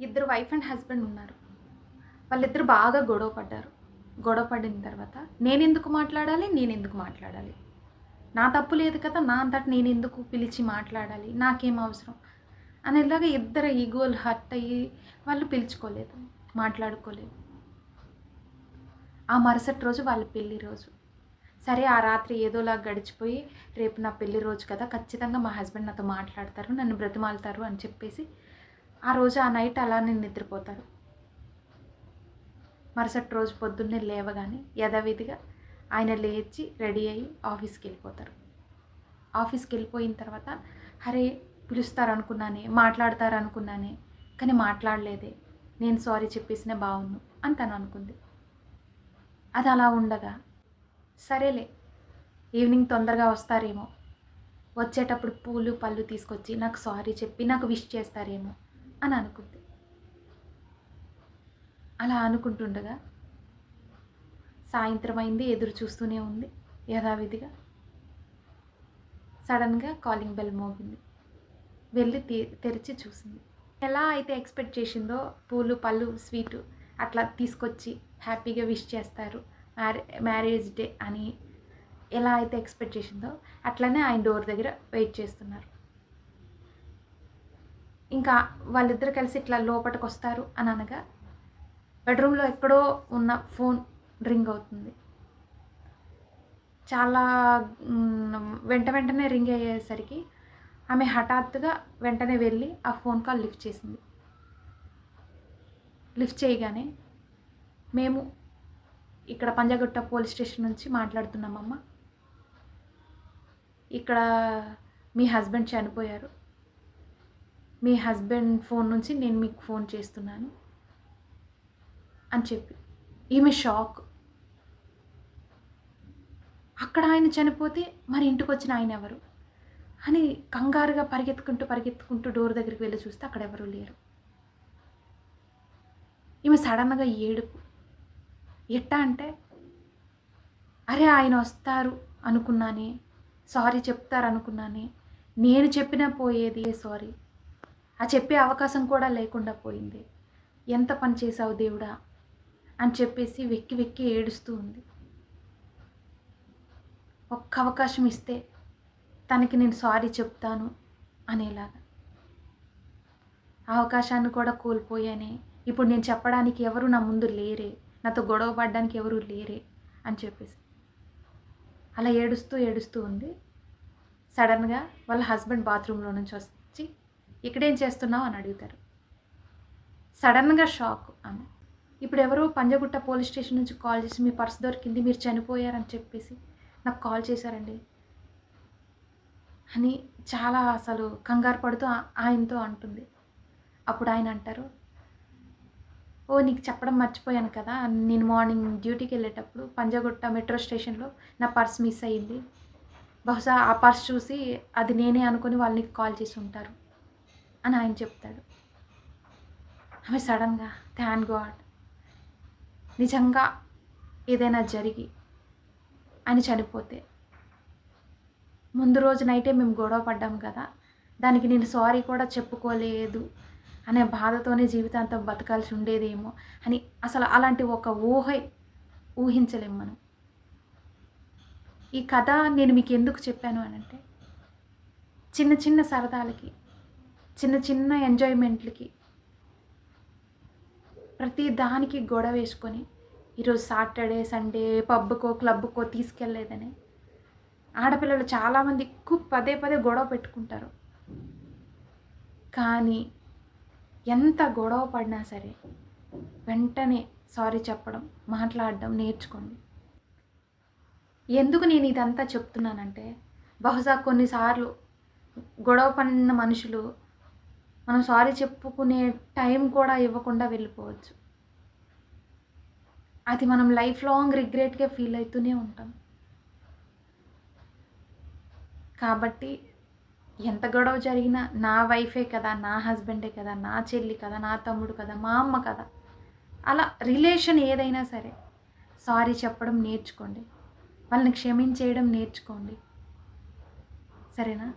ఇద్దరు wife and husband ఉన్నారు. వాళ్ళిద్దరు బాగా గొడవ పడ్డారు. గొడవ పడిన తర్వాత నేను ఎందుకు మాట్లాడాలి? నేను ఎందుకు మాట్లాడాలి? నా తప్పు లేదు కదా నా అంతటి నేను ఎందుకు పిలిచి మాట్లాడాలి? నాకేం అవసరం? అనేలాగా ఇద్దరు ఈగోలు హర్ట్ అయ్యి వాళ్ళు పిలుచుకోలేదు మాట్లాడుకోలేదు. ఆ మరుసటి రోజు వాళ్ళ పెళ్ళి రోజు. సరే ఆ రాత్రి ఏదోలా గడిచిపోయి రేపు నా పెళ్ళి రోజు కదా ఖచ్చితంగా మా హస్బెండ్ నాతో మాట్లాడతారు నన్ను బ్రతిమాలుతారు అని చెప్పేసి ఆ రోజు ఆ నైట్ అలానే నిద్రపోతారు మరుసటి రోజు పొద్దున్నే లేవగానే యథావిధిగా ఆయన లేచి రెడీ అయ్యి ఆఫీస్కి వెళ్ళిపోతారు. ఆఫీస్కి వెళ్ళిపోయిన తర్వాత అరే పిలుస్తారు అనుకున్నానే మాట్లాడతారు అనుకున్నానే కానీ మాట్లాడలేదే. నేను సారీ చెప్పేసినా బాగుండు అని తను అనుకుంది. అది అలా ఉండగా సరేలే ఈవినింగ్ తొందరగా వస్తారేమో. వచ్చేటప్పుడు పూలు పళ్ళు తీసుకొచ్చి నాకు సారీ చెప్పి నాకు విష్ చేస్తారేమో. అని అనుకుంది. అలా అనుకుంటుండగా సాయంత్రం అయింది ఎదురు చూస్తూనే ఉంది యథావిధిగా. సడన్గా కాలింగ్ బెల్ మోగింది. వెళ్ళి తెరిచి చూసింది. ఎలా అయితే ఎక్స్పెక్ట్ చేసిందో పూలు పళ్ళు స్వీటు అట్లా తీసుకొచ్చి హ్యాపీగా విష్ చేస్తారు మ్యారే మ్యారేజ్ డే అని ఎలా అయితే ఎక్స్పెక్ట్ చేసిందో అట్లనే ఆయన డోర్ దగ్గర వెయిట్ చేస్తున్నారు. ఇంకా వాళ్ళిద్దరు కలిసి ఇట్లా లోపలికి వస్తారు అని అనగా బెడ్రూమ్లో ఎక్కడో ఉన్న ఫోన్ రింగ్ అవుతుంది. చాలా వెంట వెంటనే రింగ్ అయ్యేసరికి ఆమె హఠాత్తుగా వెంటనే వెళ్ళి ఆ ఫోన్ కాల్ లిఫ్ట్ చేసింది. లిఫ్ట్ చేయగానే మేము ఇక్కడ పంజాగుట్ట పోలీస్ స్టేషన్ నుంచి మాట్లాడుతున్నామమ్మ. ఇక్కడ మీ హస్బెండ్ చనిపోయారు. మీ హస్బెండ్ ఫోన్ నుంచి నేను మీకు ఫోన్ చేస్తున్నాను అని చెప్పి. ఈమె షాక్. అక్కడ ఆయన చనిపోతే మరి ఇంటికి వచ్చిన ఆయన ఎవరు? అని కంగారుగా పరిగెత్తుకుంటూ పరిగెత్తుకుంటూ డోర్ దగ్గరికి వెళ్ళి చూస్తే అక్కడ ఎవరూ లేరు. ఈమె సడన్గా ఏడుపు. ఎట్టా అంటే అరే ఆయన వస్తారు అనుకున్నానే సారీ చెప్తారు అనుకున్నానే నేను చెప్పినా పోయేది సారీ. ఆ చెప్పే అవకాశం కూడా లేకుండా పోయింది. ఎంత పని చేసావు దేవుడా? అని చెప్పేసి వెక్కి వెక్కి ఏడుస్తూ ఉంది. ఒక్క అవకాశం ఇస్తే తనకి నేను సారీ చెప్తాను అనేలాగా. ఆ అవకాశాన్ని కూడా కోల్పోయానే. ఇప్పుడు నేను చెప్పడానికి ఎవరు నా ముందు లేరే. నాతో గొడవ పడడానికి ఎవరు లేరే అని చెప్పేసి. అలా ఏడుస్తూ ఏడుస్తూ ఉంది. సడన్గా వాళ్ళ హస్బెండ్ బాత్రూంలో నుంచి వస్తుంది ఇక్కడేం చేస్తున్నావు అని అడుగుతారు. సడన్గా షాక్ ఆమె. ఇప్పుడు ఎవరో పంజగుట్ట పోలీస్ స్టేషన్ నుంచి కాల్ చేసి మీ పర్స్ దొరికింది మీరు చనిపోయారని చెప్పేసి నాకు కాల్ చేశారండి. అని చాలా అసలు కంగారు పడుతూ ఆయనతో అంటుంది. అప్పుడు ఆయన అంటారు ఓ నీకు చెప్పడం మర్చిపోయాను కదా. నేను మార్నింగ్ డ్యూటీకి వెళ్ళేటప్పుడు పంజగుట్ట మెట్రో స్టేషన్లో నా పర్స్ మిస్ అయ్యింది. బహుశా ఆ పర్స్ చూసి అది నేనే అనుకుని వాళ్ళని కాల్ చేసి ఉంటారు. అని ఆయన చెప్తాడు. ఆమె సడన్గా థ్యాంక్ గాడ్ నిజంగా ఏదైనా జరిగి ఆయన చనిపోతే ముందు రోజు నైటే మేము గొడవ పడ్డాం కదా దానికి నేను సారీ కూడా చెప్పుకోలేదు అనే బాధతోనే జీవితాంతం బతకాల్సి ఉండేదేమో అని అసలు అలాంటి ఒక ఊహ ఊహించలేం మనం. ఈ కథ నేను మీకు ఎందుకు చెప్పాను అని అంటే చిన్న చిన్న సరదాలకి చిన్న చిన్న ఎంజాయ్మెంట్లకి ప్రతి దానికి గొడవ వేసుకొని ఈరోజు సాటర్డే సండే పబ్కో క్లబ్కో తీసుకెళ్ళలేదని ఆడపిల్లలు చాలామంది ఎక్కువ పదే పదే గొడవ పెట్టుకుంటారు. కానీ ఎంత గొడవ పడినా సరే వెంటనే సారీ చెప్పడం మాట్లాడడం నేర్చుకోండి. ఎందుకు నేను ఇదంతా చెప్తున్నానంటే బహుశా కొన్నిసార్లు గొడవ పడిన మనుషులు మనం సారీ చెప్పుకునే టైం కూడా ఇవ్వకుండా వెళ్ళిపోవచ్చు. అది మనం లైఫ్ లాంగ్ రిగ్రెట్గా ఫీల్ అవుతూనే ఉంటాం. కాబట్టి ఎంత గొడవ జరిగినా నా వైఫే కదా నా హస్బెండే కదా నా చెల్లి కదా నా తమ్ముడు కదా మా అమ్మ కదా. అలా రిలేషన్ ఏదైనా సరే సారీ చెప్పడం నేర్చుకోండి. వాళ్ళని క్షమించేయడం నేర్చుకోండి. సరేనా?